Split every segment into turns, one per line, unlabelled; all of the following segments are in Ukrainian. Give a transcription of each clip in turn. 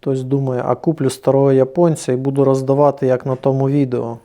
Хтось думає, а куплю старого японця і буду роздавати як на тому відео.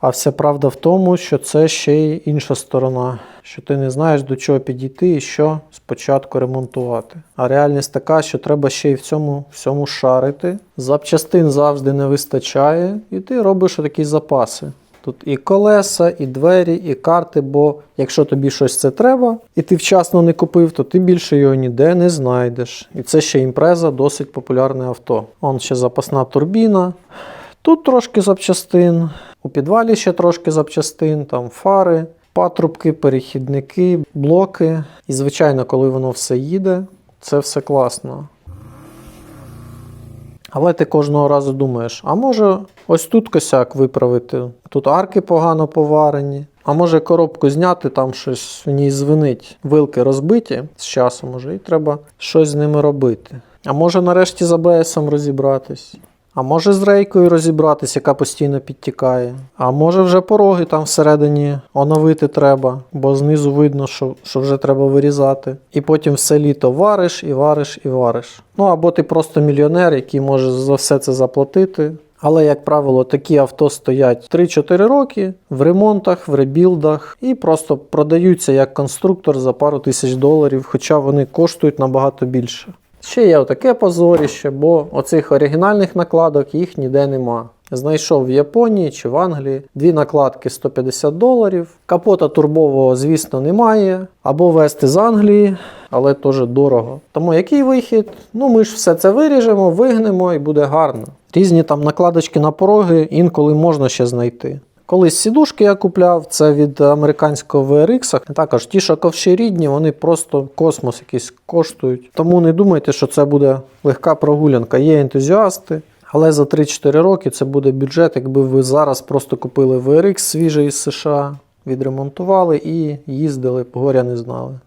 А вся правда в тому, що це ще й інша сторона, що ти не знаєш до чого підійти і що спочатку ремонтувати. А реальність така, що треба ще й в цьому всьому шарити. Запчастин завжди не вистачає, і ти робиш такі запаси. Тут і колеса, і двері, і карти, бо якщо тобі щось це треба, і ти вчасно не купив, то ти більше його ніде не знайдеш. І це ще імпреза, досить популярне авто. Он ще запасна турбіна. Тут трошки запчастин, у підвалі ще трошки запчастин, там фари, патрубки, перехідники, блоки. І, звичайно, коли воно все їде, це все класно. Але ти кожного разу думаєш, а може ось тут косяк виправити, тут арки погано поварені, а може коробку зняти, там щось в ній звинить, Вилки розбиті з часом уже, і треба щось з ними робити. А може нарешті з АБСом розібратись. А може з рейкою розібратись, яка постійно підтікає. А може вже пороги там всередині оновити треба, бо знизу видно, що, що вже треба вирізати. І потім все літо вариш і вариш і вариш. Ну або ти просто мільйонер, який може за все це заплатити. Але, як правило, такі авто стоять 3-4 роки в ремонтах, в ребілдах і просто продаються як конструктор за пару тисяч доларів, хоча вони коштують набагато більше. Ще є отаке позоріще, бо оцих оригінальних накладок їх ніде нема. Знайшов в Японії чи в Англії дві накладки 150 доларів. Капота турбового, звісно, немає. Або вести з Англії, але теж дорого. Тому який вихід? Ну ми ж все це виріжемо, вигнемо і буде гарно. Різні там накладочки на пороги інколи можна ще знайти. Колись сідушки я купляв, це від американського VRX. Також ті, що ковші рідні, вони просто космос якийсь коштують. Тому не думайте, що це буде легка прогулянка. Є ентузіасти, але за 3-4 роки це буде бюджет, якби ви зараз просто купили VRX свіжий із США, відремонтували і їздили, горя не знали.